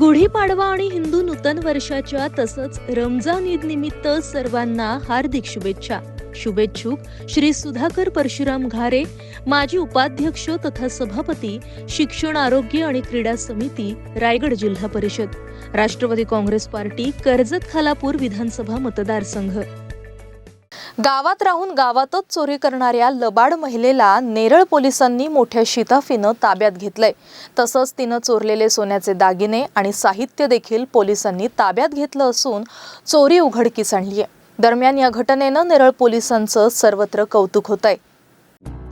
गुढीपाडवा आणि हिंदू नूतन वर्षाच्या तसंच रमजान ईद निमित्त सर्वांना हार्दिक शुभेच्छा. शुभेच्छुक श्री सुधाकर परशुराम घारे माजी उपाध्यक्ष तथा सभापती शिक्षण आरोग्य आणि क्रीडा समिती रायगड जिल्हा परिषद. राष्ट्रवादी काँग्रेस पार्टी कर्जत खालापूर विधानसभा मतदारसंघ. गावात राहून गावातच चोरी करणाऱ्या लबाड महिलेला नेरळ पोलिसांनी मोठ्या शिताफीनं ताब्यात घेतलंय. तसंच तिनं चोरलेले सोन्याचे दागिने आणि साहित्य देखील पोलिसांनी ताब्यात घेतलं असून चोरी उघडकीस आणली आहे दरम्यान या घटनेनं नेरळ पोलिसांचं सर्वत्र कौतुक होत आहे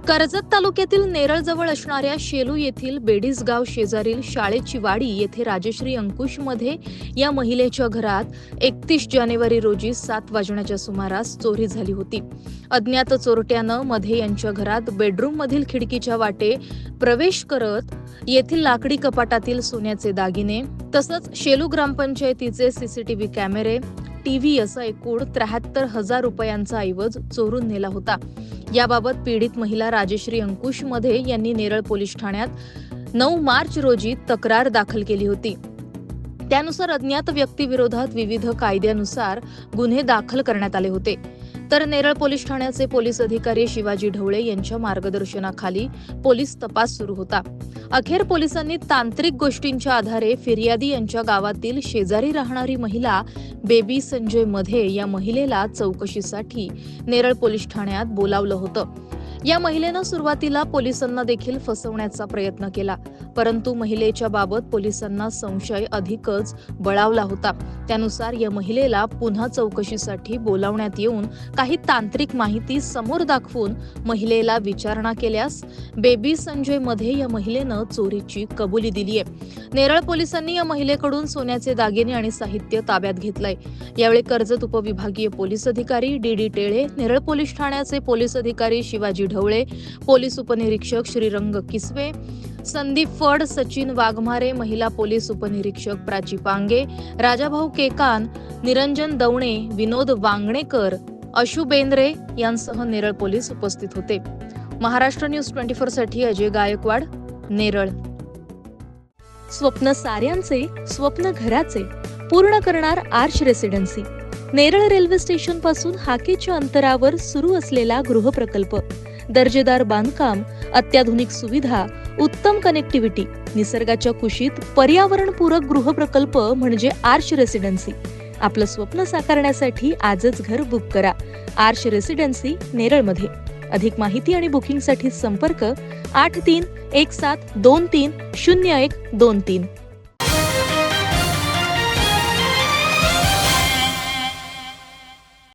कर्जत तालुक्यातील नेरळजवळ असणाऱ्या शेलू येथील बेडीसगाव शेजारील शाळेची वाडी येथे राजश्री अंकुशमध्ये या महिलेच्या घरात एकतीस जानेवारी रोजी सात वाजण्याच्या सुमारास चोरी झाली होती. अज्ञात चोरट्यानं मध्ये यांच्या घरात बेडरूममधील खिडकीच्या वाटे प्रवेश करत येथील लाकडी कपाटातील सोन्याचे दागिने तसंच शेलू ग्रामपंचायतीचे सीसीटीव्ही कॅमेरे टीव्ही असा एकूण त्र्याहत्तर हजार रुपयांचा ऐवज चोरून नेला होता. याबाबत पीडित महिला राजश्री अंकुशमध्ये यांनी नेरळ पोलीस ठाण्यात नऊ मार्च रोजी तक्रार दाखल केली होती. त्यानुसार अज्ञात व्यक्तीविरोधात विविध कायद्यानुसार गुन्हे दाखल करण्यात आले होते. तर नेरळ पोलीस ठाण्याचे पोलीस अधिकारी शिवाजी ढवळे यांच्या मार्गदर्शनाखाली पोलीस तपास सुरू होता. अखेर पोलिसांनी तांत्रिक गोष्टींच्या आधारे फिर्यादी यांच्या गावातील शेजारी राहणारी महिला बेबी संजयमध्ये या महिलेला चौकशीसाठी नेरळ पोलीस ठाण्यात बोलावलं होतं. या महिलेनं सुरुवातीला पोलिसांना देखील फसवण्याचा प्रयत्न केला. परंतु महिलेच्या बाबत पोलिसांना संशय अधिकच बळावला होता. त्यानुसार या महिलेला पुन्हा चौकशीसाठी बोलावण्यात येऊन काही तांत्रिक माहिती समोर दाखवून महिलेला विचारणा केल्यास बेबी संजयमध्ये या महिलेनं चोरीची कबुली दिली आहे नेरळ पोलिसांनी या महिलेकडून सोन्याचे दागिने आणि साहित्य ताब्यात घेतलंय. यावेळी कर्जत उपविभागीय पोलीस अधिकारी D D Tele Neral police ठाण्याचे पोलीस अधिकारी शिवाजी ढवळे पोलीस उपनिरीक्षक श्रीरंग किसवे संदीप फड सचिन वाघमारे महिला पोलीस उपनिरीक्षक प्राची पांगे राजाभाऊ केकान निरंजन दवणे विनोद वांगणेकर अशू बेंद्रे यांसह नेरळ पोलीस उपस्थित होते. महाराष्ट्र न्यूज ट्वेंटी फोरसाठी अजय गायकवाड नेरळ. स्वप्न साऱ्यांचे स्वप्न घराचे पूर्ण करणार आर्च रेसिडेन्सी. नेरळ रेल्वे स्टेशनपासून हाकेच्या अंतरावर सुरू असलेला गृहप्रकल्प. दर्जेदार बांधकाम अत्याधुनिक सुविधा उत्तम कनेक्टिव्हिटी निसर्गाच्या कुशीत पर्यावरणपूरक गृहप्रकल्प म्हणजे आर्श रेसिडेन्सी आपलं स्वप्न साकारण्यासाठी आजच घर बुक करा. आर्श रेसिडेन्सी नेरळमध्ये. अधिक माहिती आणि बुकिंगसाठी संपर्क आठ तीन एक सात दोन तीन शून्य एक दोन तीन.